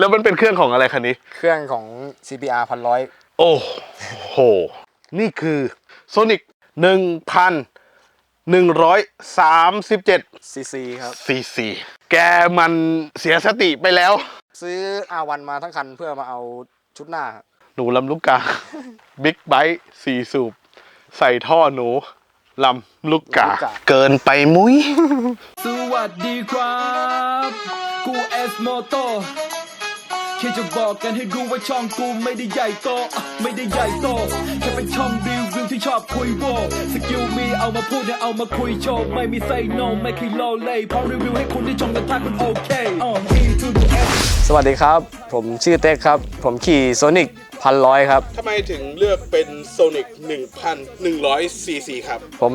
แล้วมันเป็นเครื่องของอะไรคันนี้ เครื่องของ CBR พันร้อยโอ้โห นี่คือ Sonic 1,137 ซีซีครับ cc แกมันเสียสติไปแล้ว ซื้อ R1 มาทั้งคันเพื่อมาเอาชุดหน้าครับหนูลำลูกกา บิ๊กไบค์สี่สูบ ใส่ท่อหนูลำลูกกา เกินไปมุ้ย สวัสดีครับ กูเอสโมโต แค่จะบอกกันให้รู้ว่าช่องกูไม่ได้ใหญ่โตอะไม่ได้ใหญ่โตแค่เป็นช่องรีวิวที่ชอบคุยโวสกิลมีเอามาพูดเนี่ยเอามาคุยโชว์ไม่มีไซโนไม่เคยโลเลพร้อมรีวิวให้คุณได้ชมกันถ้าคุณโอเคอ่า E to the S สวัสดีครับ ผมชื่อเต็กครับ ผมขี่โซนิกพันร้อยครับ ทำไมถึงเลือกเป็น Sonic 1,100 cc ครับ ผม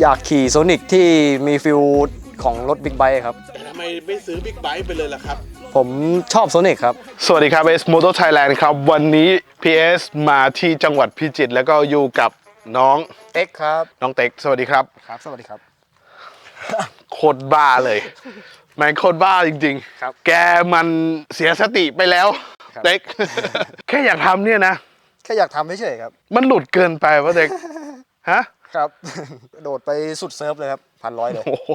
อยากขี่โซนิกที่มีฟิลของรถบิ๊กไบค์ครับ แต่ทำไมไม่ซื้อบิ๊กไบค์ไปเลยล่ะครับ ผมชอบโซนิกครับ สวัสดีครับ S Moto Thailand ครับ วันนี้ PS มาที่จังหวัดพิจิตรแล้วก็อยู่กับน้องเต็กครับ น้องเต็ก สวัสดีครับ ครับ สวัสดีครับ โคตรบ้าเลยแม่งโคตรบ้าจริงครับๆแกมันเสียสติไปแล้ว ครับ เต็ก แค่อยากทำเนี่ยนะ แค่อยากทำเฉยๆครับ มันหลุดเกินไปวะเต็ก ฮะ ครับ โดดไปสุดเซิร์ฟเลยครับพันร้อยเลย โอ้โห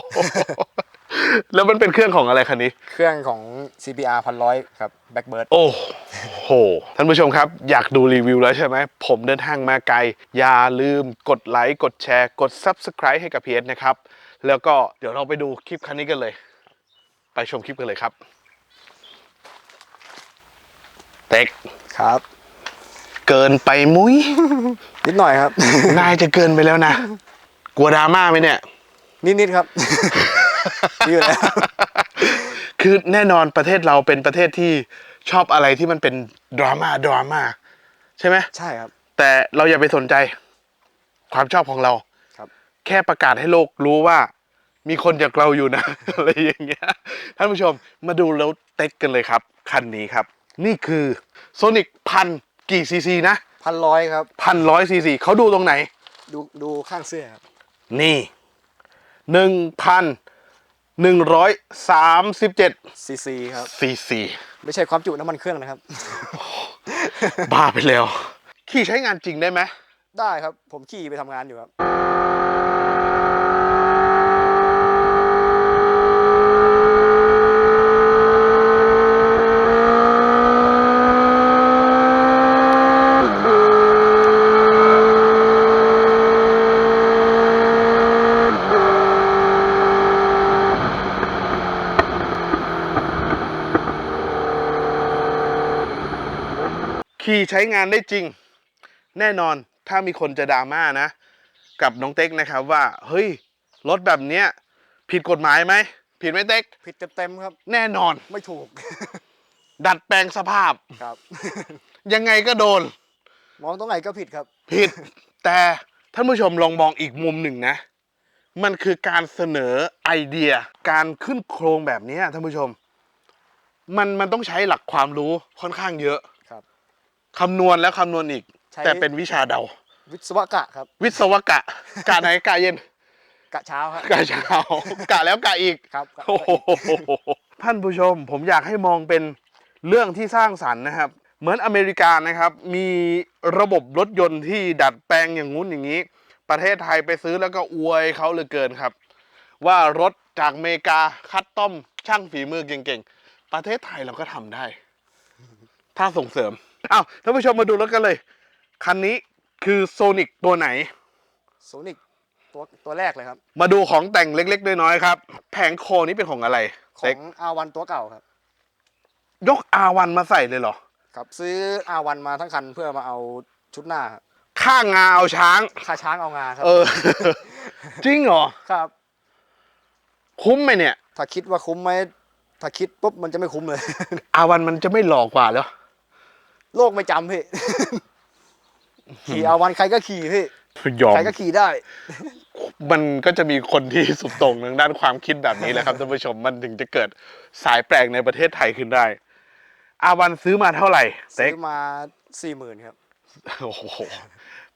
แล้วมันเป็นเครื่องของอะไรคันนี้ เครื่องของ CBR พันร้อยครับแบ็กเบิร์ดโอ้โห ท่านผู้ชมครับ อยากดูรีวิวแล้วใช่ไหม ผมเดินทางมาไกล อย่าลืมกดไลค์กดแชร์ กด Subscribe ให้กับพีเอสนะครับ แล้วก็เดี๋ยวเราไปดูคลิปคันนี้กันเลย ไปชมคลิปกันเลยครับ เต็กครับ เกินไปมุ้ย นิดหน่อยครับ นายจะเกินไปแล้วนะ กลัวดราม่าไหมเนี่ย นิดๆครับ มีอยู่แล้วคือแน่นอนประเทศเราเป็นประเทศที่ชอบอะไรที่มันเป็นดราม่าดราม่าใช่ไหมใช่ครับ แต่เราอย่าไปสนใจความชอบของเราครับ แค่ประกาศให้โลกรู้ว่า มีคนอยากเราอยู่นะ อะไรอย่างเงี้ยท่านผู้ชมมาดูแล้วเต็กกันเลยครับ คันนี้ครับ นี่คือโซนิกพันกี่ซีซีนะพันร้อยครับ พันร้อยซีซีเขาดูตรงไหน ดูดูข้างเสื้อครับนี่หนึ่งพัน หนึ่งร้อยสามสิบเจ็ดซีซีครับ ซีซีไม่ใช่ความจุน้ำมันเครื่องนะครับ บ้าไปแล้ว ขี่ใช้งานจริงได้ไหม ได้ครับ ผมขี่ไปทำงานอยู่ครับ ขี่ ใช้งานได้จริง แน่นอนถ้ามีคนจะดราม่านะ กับน้องเต็กนะครับว่า เฮ้ย รถแบบเนี้ยผิดกฎหมายไหม ผิดไหมเต็ก ผิดเต็มๆครับ แน่นอน ไม่ถูก ดัดแปลงสภาพ ครับ ยังไงก็โดน มองตรงไหนก็ผิดครับ ผิด แต่ท่านผู้ชมลองมองอีกมุมหนึ่งนะ มันคือการเสนอไอเดีย การขึ้นโครงแบบเนี้ยท่านผู้ชม มันมันต้องใช้หลักความรู้ค่อนข้างเยอะ ครับคำนวณแล้วคำนวณอีก ใช้แต่เป็นวิชาเดา วิศวกะครับ วิศวกะ กะไหนกะเย็น กะเช้าครับ กะเช้ากะแล้วกะอีก ครับกะโอ้โหท่านผู้ชมผมอยากให้มองเป็นเรื่องที่สร้างสรรค์นะครับ เหมือนอเมริกานะครับ มีระบบรถยนต์ที่ดัดแปลงอย่างงู้นอย่างนี้ ประเทศไทยไปซื้อแล้วก็อวยเขาเหลือเกินครับ ว่ารถจากอเมริกาคัดต้อมช่างฝีมือเก่งๆ ประเทศไทยเราก็ทำได้ ถ้าส่งเสริม อ้าวท่านผู้ชมมาดูรถกันเลย คันนี้คือโซนิกตัวไหน โซนิกตัวตัวแรกเลยครับ มาดูของแต่งเล็ก ๆ น้อยๆครับ แผงโคนี้เป็นของอะไรขอเต็กง R1 ตัวเก่าครับ ยก R1 มาใส่เลยเหรอ ครับ ซื้อ R1 มาทั้งคันเพื่อมาเอาชุดหน้าครับข้างงาเอาช้างค่าช้างเอางาครับ เออ จริงเหรอ ครับ คุ้มไหมเนี่ย ถ้าคิดว่าคุ้มไหมถ้าคิดปุ๊บมันจะไม่คุ้มเลย R1 มันจะไม่หลอกกว่าเหรอ โลกไม่จำพี่ ขี่อาวันใครก็ขี่พี่ยอมใครก็ขี่ได้ มันก็จะมีคนที่สุดโต่งทางด้านความคิดแบบนี้แหละครับท่านผู้ชมมันถึงจะเกิดสายแปลกในประเทศไทยขึ้นได้ R1 ซื้อมาเท่าไหร่เต็ซื้กอมาสี่หมื่นครับ โอ้โห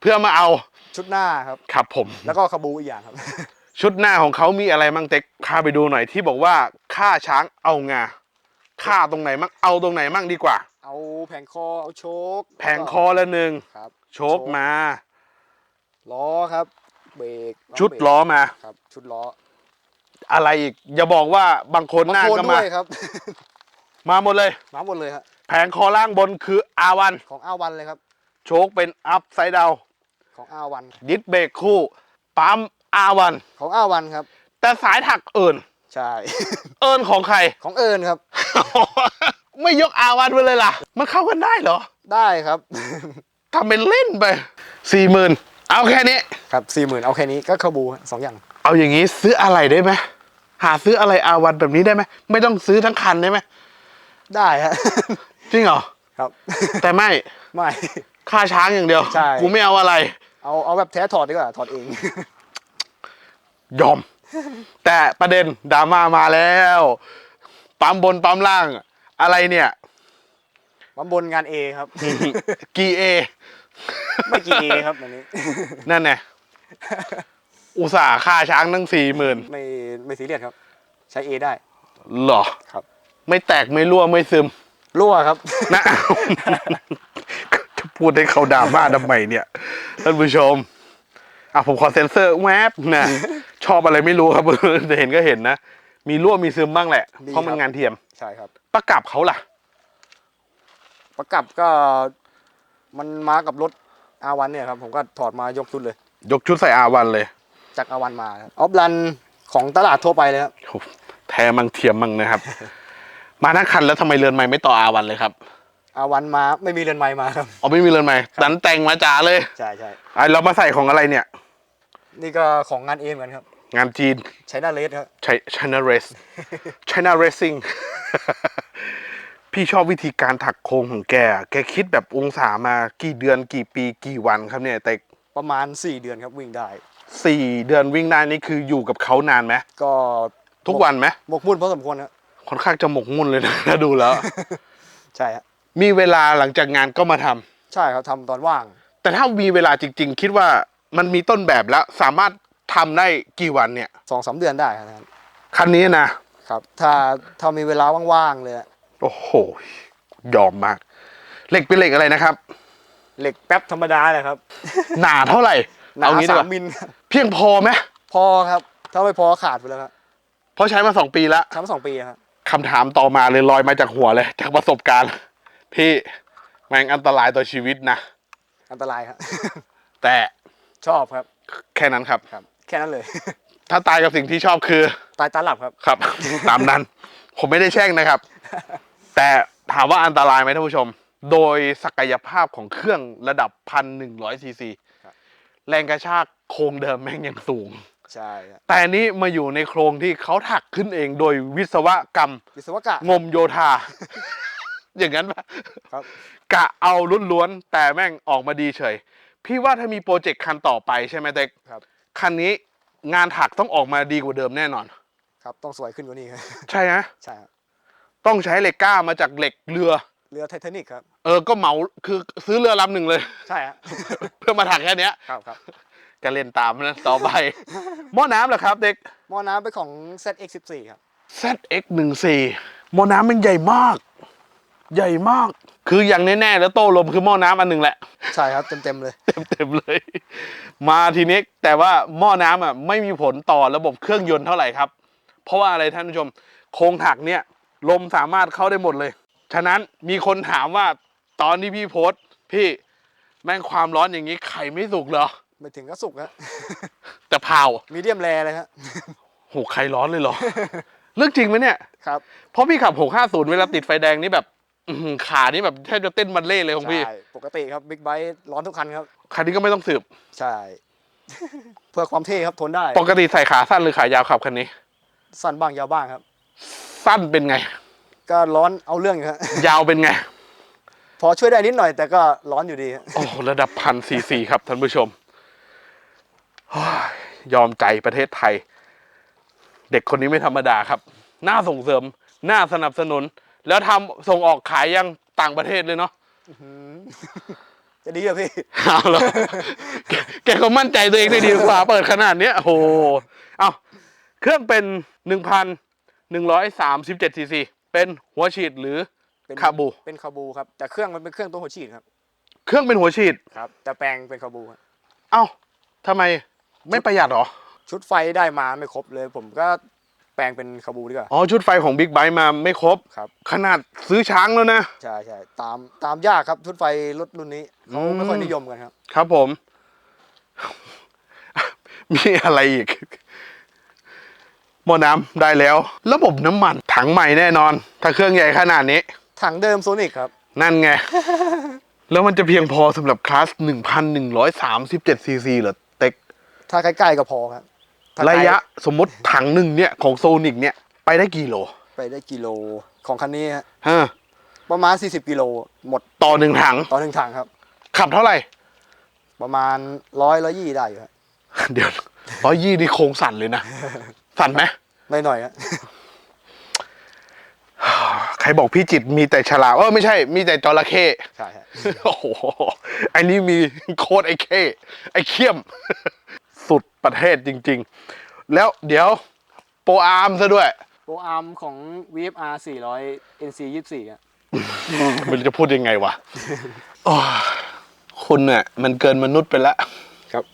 เพื่อมาเอาชุดหน้าครับ ครับผม แล้วก็ขบูอีกอย่างครับ ชุดหน้าของเขามีอะไรมั่งเต็กพาไปดูหน่อยที่บอกว่าฆ่าช้างเอางาค่าตรงไหนมั่งเอาตรงไหนมั่งดีกว่า เอาแผงคอเอาโชคแผงคอละหนึ่งครับ โชคมา ล้อครับ เบรกชุดเบรกล้อมา ครับ ชุดล้อ อะไรอีก อย่าบอกว่าบางคนหน้าบางโคก็ด้มาวยครับ มาหมดเลย มาหมดเลยฮะแผงคอล่างบนคืออาวันของอาวันเลยครับ โชคเป็นอัพไซด์ดาวของอาวัน ดิสเบรกคู่ ปั๊มอาวันของอาวันครับ แต่สายถักเอิญใช่ เอิญของใคร ของเอิญครับ ไม่ยกอาวันไปเลยล่ะ มันเข้ากันได้เหรอ ได้ครับ ทำเป็นเล่นไปสี่หมื่นเอาแค่นี้ ครับสี่หมื่นเอาแค่นี้ก็ขบูฮะสองอย่าง เอาอย่างนี้ซื้ออะไรได้ไหมหาซื้ออะไรอาวันแบบนี้ได้ไหมไม่ต้องซื้อทั้งคันได้ไหมได้ฮะ จริงเหรอ ครับ แต่ไม่ไม่ ค่าช้างอย่างเดียว ใช่ กูไม่เอาอะไร เอาเอาแบบแท้ถอดดีกว่าถอดเอง ยอม แต่ประเด็นดราม่ามาแล้ว ปั๊มบนปั๊มล่างอะ ไรเนี่ยมาบนงานเอครับ กีเอไม่กี่เอครับอันนี้ นั่นไงอุตส่าห์ค่าช้างตั้งสี่หมื่นไม่ไม่ซีเรียสครับ ใช้เอได้หรอครับ ไม่แตกไม่รั่วไม่ซึม รั่วครับนะจะพูดให้เขาด่ามาทำไมเนี่ยท่านผู้ชมอะผมขอเซ็นเซอร์แวบนะชอบอะไรไม่รู้ครับแต่เห็นก็เห็นนะ มีรั่วมีซึมบ้างแหละมีเพราะมันครับงานเทียม ใช่ครับ ประกับเขาล่ะ ประกับก็มันมากับรถอาวันเนี่ยครับ ผมก็ถอดมายกชุดเลย ยกชุดใส่อาวันเลย จากอาวันมาครับออฟรันของตลาดทั่วไปเลยครับโอ้แท้มังเทียมมังนะครับ มาทั้งคันแล้วทำไมเรือนไม้ไม่ต่ออาวันเลยครับอาวันมาไม่มีเรือนไม้มาครับอ๋อไม่มีเรือนไม้ดันแต่งมาจ๋าเลยใช่ใช่ไอะเรามาใส่ของอะไรเนี่ย นี่ก็ของงานเอเหมือนกันครับ งานจีนใช้หน้าเลสครับใช้ China Race China Racing พี่ชอบวิธีการถักโครงของแกอะแกคิดแบบองศามากี่เดือนกี่ปีกี่วันครับเนี่ยแต่ประมาณ 4 เดือนครับวิ่งได้ สี่เดือนวิ่งได้นี่คืออยู่กับเขานานไหมก็ทุกวันไหมหมกมุ่นพอสมควรครับค่อนข้างจะหมกมุ่นเลยนะ ถ้าดูแล้ว ใช่ครับมีเวลาหลังจากงานก็มาทำใช่ครับทำตอนว่าง แต่ถ้ามีเวลาจริง ๆ คิดว่ามันมีต้นแบบแล้ว สามารถทำได้กี่วันเนี่ยสองสามเดือนได้ครับท่าน คันนี้นะ ครับ ถ้าถ้ามีเวลาว่างๆเลยอะโอ้โห ยอมมาก เหล็กเป็นเหล็กอะไรนะครับ เหล็กแป๊บธรรมดาเลยครับ หนาเท่าไหร่หนาเอางี้ดีสากมว่ามิลครับเพียงพอไหมพอครับ ถ้าไม่พอขาดไปแล้วครับเพราะใช้มาสองปีแล้วทำมาสองปีครับคำถามต่อมาเลยลอยมาจากหัวเลย จากประสบการณ์พี่แม่งอันตรายต่อชีวิตนะ อันตรายครับแต่ชอบครับ แค่นั้นครับครับ แค่นั้นเลย ถ้าตายกับสิ่งที่ชอบคือ ตายตาหลับครับ ครับ ตามนั้น ผมไม่ได้แช่งนะครับ แต่ถามว่าอันตรายไหมท่านผู้ชม โดยศักยภาพของเครื่องระดับพันหนึ่งร้อยซีซีครับ แรงกระชากโครงเดิมแม่งยังสูง ใช่ครับแต่อันนี้มาอยู่ในโครงที่เขาถักขึ้นเองโดยวิศวกรรม วิศวกะ งมโยธา อย่างนั้นปะครับ กะเอาล้วนๆแต่แม่งออกมาดีเฉย พี่ว่าถ้ามีโปรเจกต์คันต่อไปใช่ไหมเต็กครับ คันนี้ งานถักต้องออกมาดีกว่าเดิมแน่นอน ครับต้องสวยขึ้นกว่านี้ครับใช่ไหมใช่ครับต้องใช้เหล็กกล้ามาจากเหล็กเรือ เรือไททานิกครับเออก็เหมาคือซื้อเรือลำหนึ่งเลย ใช่ครับเพื่อมาถักแค่เนี้ยครับครับก็เล่นตามนะต่อไป หม้อน้ำเหรอครับเด็ก หม้อน้ำเป็นของ ZX14 ครับ ZX 1 4 หม้อน้ำมันใหญ่มาก ใหญ่มาก คืออย่างแน่ๆแล้วโต้ลมคือหม้อน้ำอันหนึ่งแหละ ใช่ครับเต็มๆเลย เต็มๆเลย มาทีนี้แต่ว่าหม้อน้ำอะไม่มีผลต่อระบบเครื่องยนต์เท่าไหร่ครับ เพราะว่าอะไรท่านผู้ชม โครงถักเนี่ยลมสามารถเข้าได้หมดเลย ฉะนั้นมีคนถามว่าตอนที่พี่โพสต์พี่แม่งความร้อนอย่างนี้ไข่ไม่สุกเหรอ ไม่ถึงก็สุกครับแต่เผามีเดียมแรเลยครับโหไข่ร้อนเลยเหรอ เรื่องจริงไหมเนี่ย ครับ เพราะพี่ขับ 650 เวลาติดไฟแดงนี่แบบอื้อหือ ขานี่แบบแทบจะเต้นบัลเล่ต์เลยของพี่ ใช่ ปกติครับบิ๊กไบค์ร้อนทุกคันครับ คันนี้ก็ไม่ต้องสืบ ใช่ เพื่อความเท่ครับทนได้ ปกติใส่ขาสั้นหรือขายาวขับคันนี้ สั้นบ้างยาวบ้างครับ สั้นเป็นไง ก็ร้อนเอาเรื่องอยู่ครับยาวเป็นไง พอช่วยได้นิดหน่อยแต่ก็ร้อนอยู่ดีครับโอ้ระดับพันสี่สี่ครับท่านผู้ชมโอ้ยยอมใจประเทศไทย เด็กคนนี้ไม่ธรรมดาครับ น่าส่งเสริม น่าสนับสนุน แล้วทำส่งออกขายยังต่างประเทศเลยเนาะ จะดีเหรอพี่ เอาเหรอแกแกก็มั่นใจตัวเองได้ดีกว่า เปิดขนาดเนี้ยโอ้โหเอาเครื่องเป็นหนึ่งพันหนึ่งร้อยสามสิบเจ็ดซีซีเป็นหัวฉีดหรือ เป็นคาบู เป็นคาบูครับ แต่เครื่องมันเป็นเครื่องตัวหัวฉีดครับ เครื่องเป็นหัวฉีด ครับ แต่แปลงเป็นคาบูครับเอ้าทำไมไม่ประหยัดเหรอ ชุดไฟได้มาไม่ครบเลย ผมก็ แปลงเป็นคาบูดีกว่า อ๋อ ชุดไฟของบิ๊กไบ e มาไม่ครบ ครับ ขนาดซื้อช้างแล้วนะ ใช่ใช่ตามตามยากครับ ชุดไฟรถรุ่นนี้เขาอืมไม่ค่อยนิยมกันครับ ครับผม มีอะไรอีกหม้อน้ำได้แล้ว ระบบน้ำมันถังใหม่แน่นอน ถ้าเครื่องใหญ่ขนาดนี้ ถังเดิมโซนิกครับ นั่นไง แล้วมันจะเพียงพอสำหรับคลาส 1,137ซีซีเหรอเต็ก ถ้าใกล้ๆก็พอครับถ้าไกล ระยะสมมติถังหนึ่งเนี่ยของโซนิกเนี่ยไปได้กี่โล ไปได้กิโลของคันนี้ฮะฮะประมาณ 40กิโลหมดต่อหนึ่งถัง ต่อหนึ่งถังครับ ขับเท่าไหร่ ประมาณร้อยร้อยยี่ได้อยู่ครับเดี๋ยวร้อยยี่นี่โครงสั่นเลยนะ สั่นไหมหน่อยๆครับใครบอกพี่จิตรมีแต่ฉลามเออไม่ใช่ มีแต่จระเข้ ใช่ฮะ โอ้โหไอ้นี่มีโคตรไอ้เข้ไอ้เขี้ยม สุดประเทศจริง ๆ แล้วเดี๋ยวโปรอาร์มซะด้วย โปรอาร์มของ VFR 400 NC 24อะมันจะพูดยังไงวะโอ้ยคุณเนี่ยมันเกินมนุษย์ไปแล้ว ครับ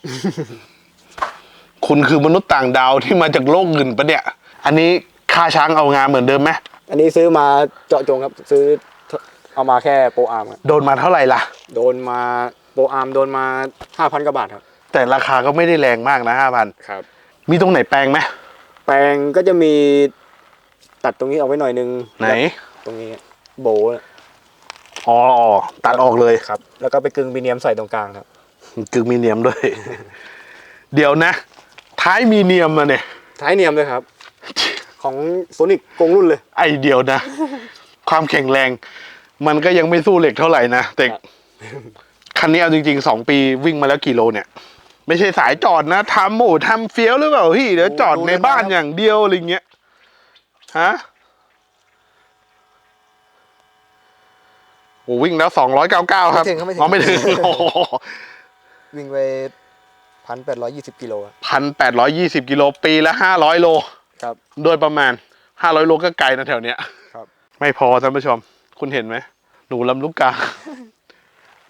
คุณคือมนุษย์ต่างดาวที่มาจากโลกอื่นปะเนี่ย อันนี้ค่าช้างเอางานเหมือนเดิมไหมอันนี้ซื้อมาเจาะจงครับ ซื้อเอามาแค่โปรอาร์มครับโดนมาเท่าไหร่ล่ะ โดนมาโปรอาร์มโดนมา 5,000กว่าบาทครับ แต่ราคาก็ไม่ได้แรงมากนะห้าพันครับ มีตรงไหนแปลงไหมแปลงก็จะมีตัดตรงนี้เอาไว้หน่อยนึงไหน ตรงนี้โบว์อ๋อตัดออกเลยครับ แล้วก็ไปกึ่งบีเนียมใส่ตรงกลางครับกึ่งมีเนียมด้วย เดี๋ยวนะ ท้ายมีเนียมมาเนี่ย ท้ายเนียมเลยครับ ของโซนิกกงรุ่นเลย ไอเดียวนะ ความแข็งแรง มันก็ยังไม่สู้เหล็กเท่าไหร่นะแต่ครับคันนี้เอาจริงๆสองปีวิ่งมาแล้วกี่โลเนี่ย ไม่ใช่สายจอดนะทำโอ้ทำเฟี้ยวหรือเปล่าพี่เดี๋ยวจอดในบ้านอย่างเดียวอะไรเงี้ยฮะโอ้วิ่งแล้วสองร้อยเก้าเก้าครับไม่ถึงครับไม่ถึง อ๋อไม่ถึงวิ่งไปพันแปดร้อยยี่สิบกิโลครับพันแปดร้อยยี่สิบกิโลปีละห้าร้อยโล ครับ โดยประมาณห้าร้อยโลก็ไกลนะแถวเนี้ย ครับ ไม่พอท่านผู้ชม คุณเห็นไหม หนูลำลูกกา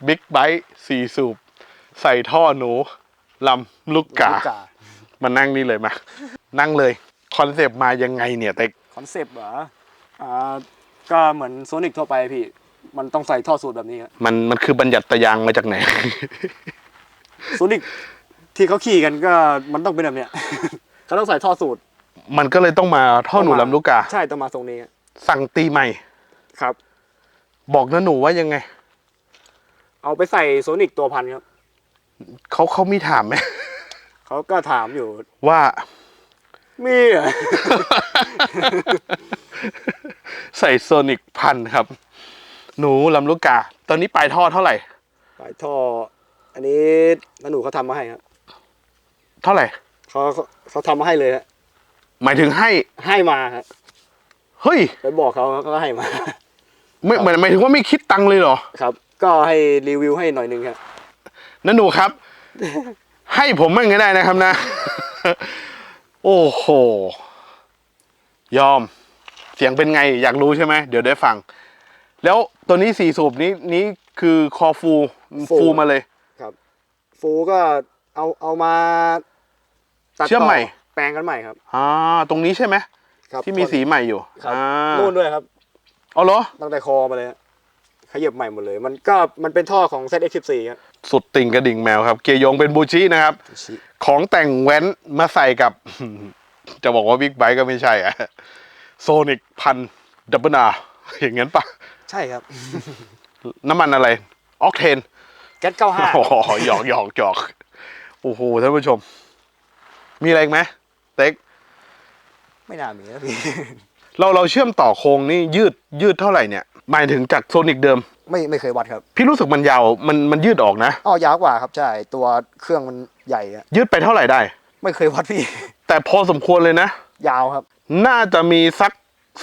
บิ๊กไบค์สี่สูบ ใส่ท่อหนู ลำลูกกาลูกกา มานั่งนี่เลยมา นั่งเลยคอนเซปต์มายังไงเนี่ยเต็กคอนเซปต์เหรออ่าก็เหมือนโซนิกทั่วไปพี่ มันต้องใส่ท่อสูตรแบบนี้ครับมันมันคือบัญญัติยางมาจากไหน โซนิกที่เขาขี่กันก็มันต้องเป็นแบบเนี้ย เขาต้องใส่ท่อสูตรมันก็เลยต้องมาท่อหนูลำลูกกา ใช่ต้องมาทรงนี้ครับสั่งตีใหม่ ครับ บอกนะหนูว่ายังไง เอาไปใส่โซนิกตัวพันครับ เขาเขามีถามไหมเขาก็ถามอยู่ ว่ามีเหรอใส่โซนิกพันครับ หนูลำลูกกา ตอนนี้ปลายท่อเท่าไหร่ ปลายท่อ อันนี้น้าหนูเขาทำมาให้ครับ เท่าไหร่เขาเขาเขาทำมาให้เลยฮะหมายถึงให้ให้มาครับเฮ้ยไปบอกเขาเขาก็ให้มา ไม่เหมือนหมายถึงว่าไม่คิดตังค์เลยเหรอ ครับ ก็ให้รีวิวให้หน่อยนึงครับ นั่นหนูครับ ให้ผมมั่งก็ได้นะครับนะ โอ้โห ยอม เสียงเป็นไงอยากรู้ใช่ไหม เดี๋ยวได้ฟัง แล้วตัวนี้สี่สูบนี้นี้คือคอฟูฟู ฟูมาเลย ครับ ฟูก็เอาเอามาตัดเชื่อมต่ใหม่ แปลงกันใหม่ครับ อ่าตรงนี้ใช่ไหมครับที่มีสีใหม่อยู่ครับอ่านู่นด้วยครับ เอาเหรอตั้งแต่คอมาเลยฮะ ขยับใหม่หมดเลย มันก็มันเป็นท่อของ ZX14 ครับสุดติ่งกระดิ่งแมวครับ เกียร์ยงเป็นบูชินะครับ ของแต่งแว้นมาใส่กับ จะบอกว่าบิ๊กไบค์ก็ไม่ใช่อะโซนิกพันดับเบิลอาอย่างงั้นปะใช่ครับ น้ำมันอะไร ออกเทนแก๊ส95โอ้โหหยอกหยอกหยอกโอ้โหท่านผู้ชม มีอะไรอีกไหมเต็กไม่น่ามีนะพี่เราเราเชื่อมต่อโครงนี่ยืดยืดเท่าไหร่เนี่ย หมายถึงจากโซนิกเดิม ไม่ไม่เคยวัดครับ พี่รู้สึกมันยาวมันมันยืดออกนะอ๋อยาวกว่าครับใช่ตัวเครื่องมันใหญ่อะยืดไปเท่าไหร่ได้ ไม่เคยวัดพี่ แต่พอสมควรเลยนะ ยาวครับ น่าจะมีสัก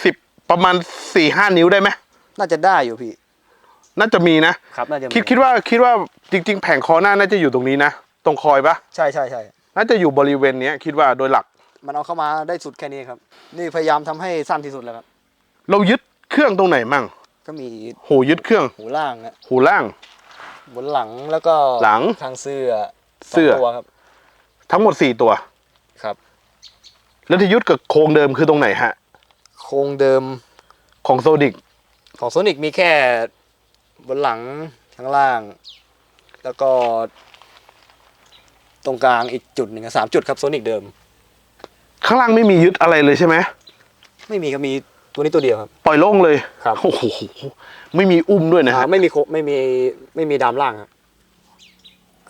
สิบประมาณสี่ห้านิ้วได้ไหมน่าจะได้อยู่พี่ น่าจะมีนะครับน่าจะมีคิดคิดว่าคิดว่าจริง ๆ แผงคอหน้าน่าจะอยู่ตรงนี้นะตรงคอยปะใช่ใช่ใช่น่าจะอยู่บริเวณเนี้ยคิดว่าโดยหลัก มันเอาเข้ามาได้สุดแค่นี้ครับ นี่พยายามทำให้สั้นที่สุดแล้วครับ เรายึดเครื่องตรงไหนมั่ง ก็มีหูยึดเครื่อง หูล่างนะหูล่าง บนหลังแล้วก็หลังข้างเสื้อเสื้อ สงตัวครับ ทั้งหมดสี่ตัว ครับ แล้วที่ยึดกับโครงเดิมคือตรงไหนฮะ โครงเดิมของโซนิกของโซนิกมีแค่บนหลังข้างล่าง แล้วก็ ตรงกลางอีกจุดหนึ่งอะสามจุดครับโซนิกเดิม ข้างล่างไม่มียึดอะไรเลยใช่ไหมไม่มีครับมี ตัวนี้ตัวเดียวครับ ปล่อยโล่งเลยครับ โอ้โหไม่มีอุ้มด้วยนะอ่าฮะไม่มีโคไม่มีไม่มีดามล่างครับ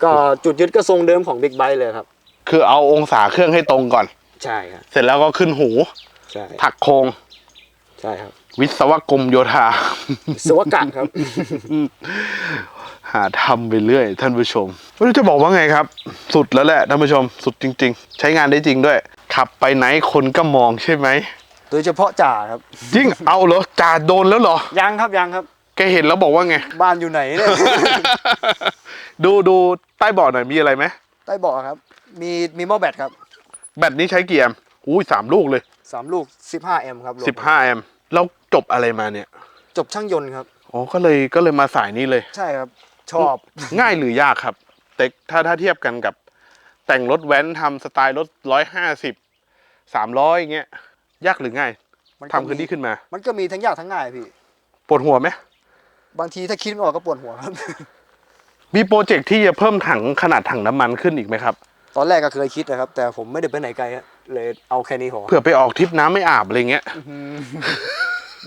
ก็จุดยึดก็ทรงเดิมของบิ๊กไบค์เลยครับ คือเอาองศาเครื่องให้ตรงก่อน ใช่ครับเสร็จแล้วก็ขึ้นหู ใช่ถักโครง ใช่ครับวิศวกรมโยธา สวกะครับ หาทำไปเรื่อย ท่านผู้ชมไม่รู้จะบอกว่าไงครับ สุดแล้วแหละท่านผู้ชม สุดจริง ๆ ใช้งานได้จริงด้วย ขับไปไหนคนก็มองใช่ไหม โดยเฉพาะจ่าครับ จริงเอาเหรอจ่าโดนแล้วเหรอ ยังครับยังครับ แกเห็นแล้วบอกว่าไง บ้านอยู่ไหนเนี่ย ดูดูใต้เบาะหน่อยมีอะไรไหมใต้เบาะครับ มีมีหม้อแบตครับแบตนี้ใช้กี่แอมป์อุ้ยสามลูกเลยสามลูก 15 แอมป์ครับรวมสิบห้าแอมป์แล้วจบอะไรมาเนี่ยจบช่างยนต์ครับ อ๋อก็เลยก็เลยมาสายนี้เลย ใช่ครับ ชอบ ง่ายหรือยากครับแต่ถ้าถ้าเทียบกันกับ แต่งรถแว้นทำสไตล์รถร้อยห้าสิบสามร้อยอย่างเงี้ย ยากหรือง่ายมันก็ทำขึ้นที่ขึ้นมามันก็มีทั้งยากทั้งง่ายพี่ ปวดหัวไหมบางทีถ้าคิดไม่ออกก็ปวดหัวครับ มีโปรเจกต์ที่จะเพิ่มถังขนาดถังน้ำมันขึ้นอีกไหมครับตอนแรกก็เคยคิดนะครับ แต่ผมไม่ได้ไปไหนไกลฮะเลยเอาแค่นี้พอเผื่อไปออกทริปน้ำไม่อาบอะไรเงี้ย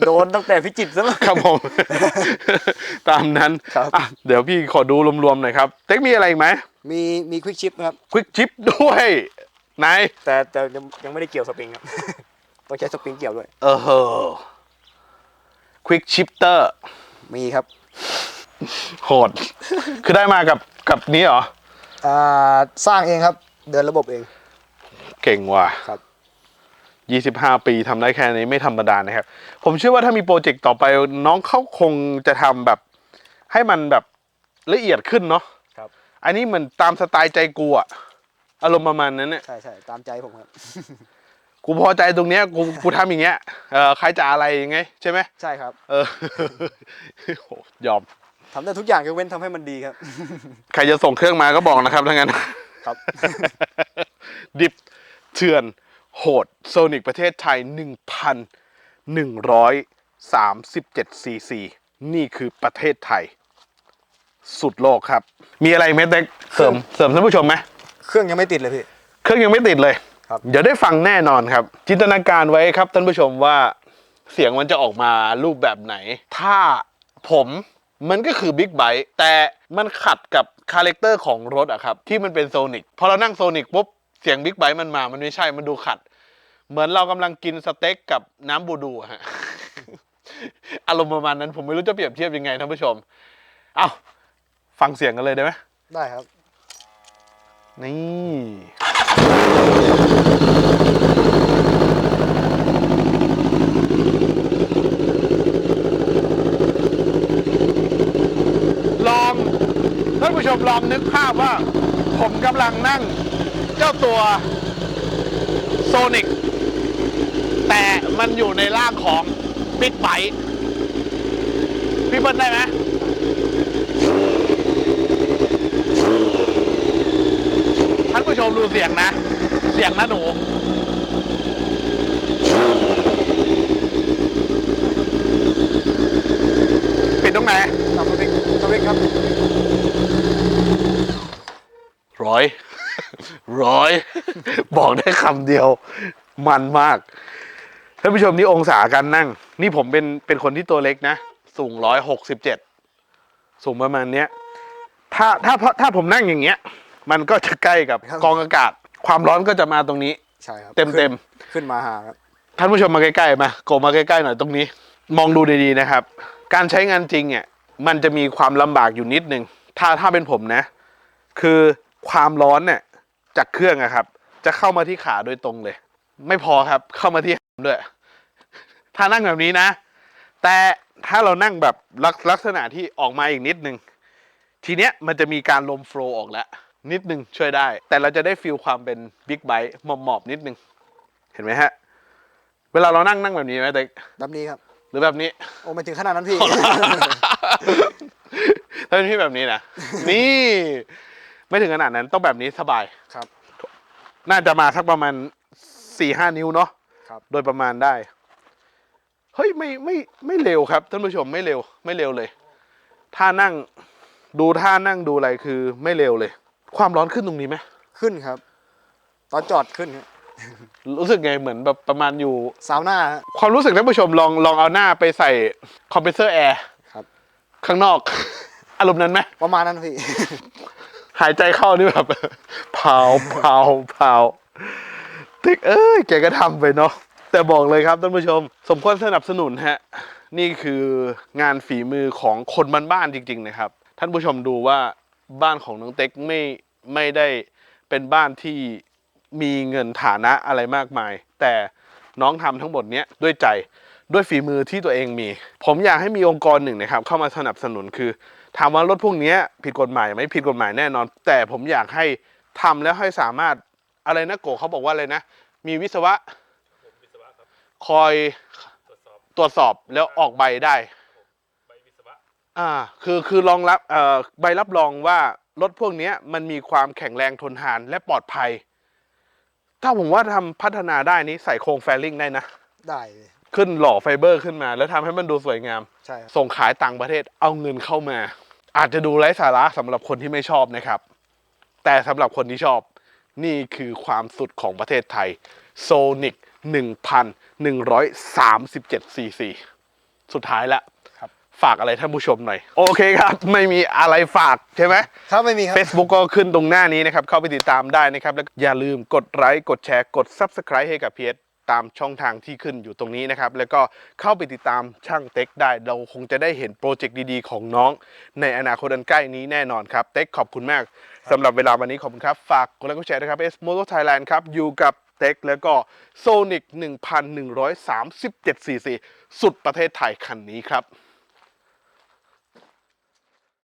โดนตั้งแต่พิจิตรซะแล้ว ครับผม ตามนั้นครับ อะเดี๋ยวพี่ขอดูรวมๆหน่อยครับเต็กมีอะไรอีกไหมมีมีควิกชิปครับ ควิกชิปด้วยไหนแต่แต่ยังยังไม่ได้เกี่ยวสปริงครับ ต้องใช้สปริงเกี่ยวด้วย เออเหอะควิกชิปเตอร์ มีครับ โหด คือได้มากับกับนี้เหรอ อ่า สร้างเองครับ เดินระบบเอง เก่งว่ะครับ ยี่สิบห้าปีทำได้แค่นี้ไม่ธรรมดานะครับ ผมเชื่อว่าถ้ามีโปรเจกต์ต่อไปน้องเขาคงจะทำแบบ ให้มันแบบละเอียดขึ้นเนาะครับ อันนี้เหมือนตามสไตล์ใจกูอะอารมณ์ประมาณนั้นเนี่ย ใช่ใช่ตามใจผมครับ กูพอใจตรงเนี้ยกูกูทำอย่างเงี้ยเออใครจะอะไรยังไงใช่ไหมใช่ครับเออ โหยอมทำได้ทุกอย่างยกเว้นทำให้มันดีครับ ใครจะส่งเครื่องมาก็บอกนะครับถ้างั้น ครับ ดิบเถื่อน โหดโซนิกประเทศไทย 1,137 ซีซี นี่คือประเทศไทย สุดโลกครับ มีอะไรไหมเต็กเสริมเสริมท่านผู้ชมไหม เครื่องยังไม่ติดเลยพี่ เครื่องยังไม่ติดเลย ครับเดี๋ยวได้ฟังแน่นอนครับ จินตนาการไว้ครับท่านผู้ชมว่าเสียงมันจะออกมารูปแบบไหน ถ้าผมมันก็คือบิ๊กไบค์แต่มันขัดกับคาแรคเตอร์ของรถอะครับ ที่มันเป็นโซนิกพอเรานั่งโซนิกปุ๊บ เสียงบิ๊กไบค์มันมา มันไม่ใช่มันดูขัด เหมือนเรากำลังกินสเต็กกับน้ำบูดูอะฮะอารมณ์ประมาณนั้นผมไม่รู้จะเปรียบเทียบยังไงท่านผู้ชม เอาฟังเสียงกันเลยได้ไหมได้ครับ นี่ ลองท่านผู้ชมลองนึกภาพว่า ผมกำลังนั่งเจ้าตัวโซนิกแต่มันอยู่ในร่างของบิ๊กไบค์พี่เบิ้ลได้ไหม ท่านผู้ช มดูเสียงนะ เสียงนะหนูปิดตรงไหนทำสปริงสปริงครับร้อย ร้อย บอกได้คำเดียว มันมากท่านผู้ชมนี่องศาการนั่ง นี่ผมเป็นเป็นคนที่ตัวเล็กนะ สูงร้อยหกสิบเจ็ดสูงประมาณเนี้ย ถ้าถ้าถ้าผมนั่งอย่างเงี้ย มันก็จะใกล้กับครับกองอากาศ ความร้อนก็จะมาตรงนี้ ใช่ครับเต็มเต็มขึ้นขึ้นมาหาครับท่านผู้ชมมาใกล้ๆมาโกมาใกล้ๆหน่อยตรงนี้ มองดูดีๆนะครับ การใช้งานจริงเนี่ยมันจะมีความลำบากอยู่นิดนึงถ้าถ้าเป็นผมนะ คือความร้อนเนี่ยจากเครื่องอะครับ จะเข้ามาที่ขาโดยตรงเลย ไม่พอครับเข้ามาที่หางด้วยถ้านั่งแบบนี้นะ แต่ถ้าเรานั่งแบบลักลักษณะที่ออกมาอีกนิดนึงทีเนี้ยมันจะมีการลมโฟลว์ออกแล้ว นิดนึงช่วยได้ แต่เราจะได้ฟีลความเป็นบิ๊กไบค์หมอบๆนิดนึง เห็นไหมฮะ เวลาเรานั่งนั่งแบบนี้ไหมแต่แบบนี้ครับ หรือแบบนี้ โอ้ไม่ถึงขนาดนั้นพี่ ถ้าเป็นพี่แบบนี้นะนี่ ไม่ถึงขนาดนั้นต้องแบบนี้สบายครับ น่าจะมาสักประมาณสี่ห้านิ้วเนาะครับ โดยประมาณได้เฮ้ยไม่ไม่ไม่เร็วครับท่านผู้ชมไม่เร็ว ไม่เร็วเลยท่านั่งดูท่านั่งดูอะไรคือไม่เร็วเลย ความร้อนขึ้นตรงนี้ไหมขึ้นครับ ตอนจอดขึ้นครับรู้สึกไงเหมือนแบบประมาณอยู่ ซาวน่าฮะ ความรู้สึกท่านผู้ชมลองลองเอาหน้าไปใส่คอมเพรสเซอร์แอร์ครับ ข้างนอก อารมณ์นั้นไหมประมาณนั้นพี่ หายใจเข้านี่แบบ เผาเผาเผาติ๊กเอ้ยแกก็ทำไปเนาะแต่บอกเลยครับท่านผู้ชม สมควรสนับสนุนฮะ นี่คืองานฝีมือของคนบ้านๆจริง ๆ นะครับ ท่านผู้ชมดูว่า บ้านของน้องเต็กไม่ไม่ได้เป็นบ้านที่มีเงินฐานะอะไรมากมาย แต่น้องทำทั้งหมดเนี้ยด้วยใจด้วยฝีมือที่ตัวเองมี ผมอยากให้มีองค์กรหนึ่งนะครับ เข้ามาสนับสนุนคือถามว่ารถพวกนี้ผิดกฎหมายไหมผิดกฎหมายแน่นอน แต่ผมอยากให้ทำแล้วให้สามารถอะไรนะโกเขาบอกว่าอะไรนะ มีวิศวะคอยตรวจสอบแล้วออกใบได้ อ่าคือคือรองรับเอ่อใบรับรองว่ารถพวกเนี้ยมันมีความแข็งแรงทนทานและปลอดภัย ถ้าผมว่าทำพัฒนาได้นี้ใส่โครงแฟลิงได้นะ ได้เลยขึ้นหล่อไฟเบอร์ขึ้นมา แล้วทำให้มันดูสวยงาม ใช่ครับส่งขายต่างประเทศเอาเงินเข้ามา อาจจะดูไร้สาระสำหรับคนที่ไม่ชอบนะครับ แต่สำหรับคนที่ชอบนี่คือความสุดของประเทศไทย Sonic 1,137 cc สุดท้ายแล้วครับ ฝากอะไรท่านผู้ชมหน่อย โอเคครับ ไม่มีอะไรฝากใช่ไหมครับไม่มีครับ Facebook ก็ขึ้นตรงหน้านี้นะครับ เข้าไปติดตามได้นะครับ แล้วอย่าลืมกดไลค์กดแชร์กด Subscribe ให้กับเพียรตามช่องทางที่ขึ้นอยู่ตรงนี้นะครับ แล้วก็เข้าไปติดตามช่างเต็กได้ เราคงจะได้เห็นโปรเจกต์ดีๆ ของน้อง ในอนาคตอันใกล้นี้แน่นอนครับ เต็กขอบคุณมากสำหรับเวลาวันนี้ขอบคุณครับ ฝากกดไลค์กดแชร์นะครับ S Moto Thailand ครับ อยู่กับเต็กแล้วก็ Sonic 1,137 cc สุดประเทศไทยคันนี้ครับ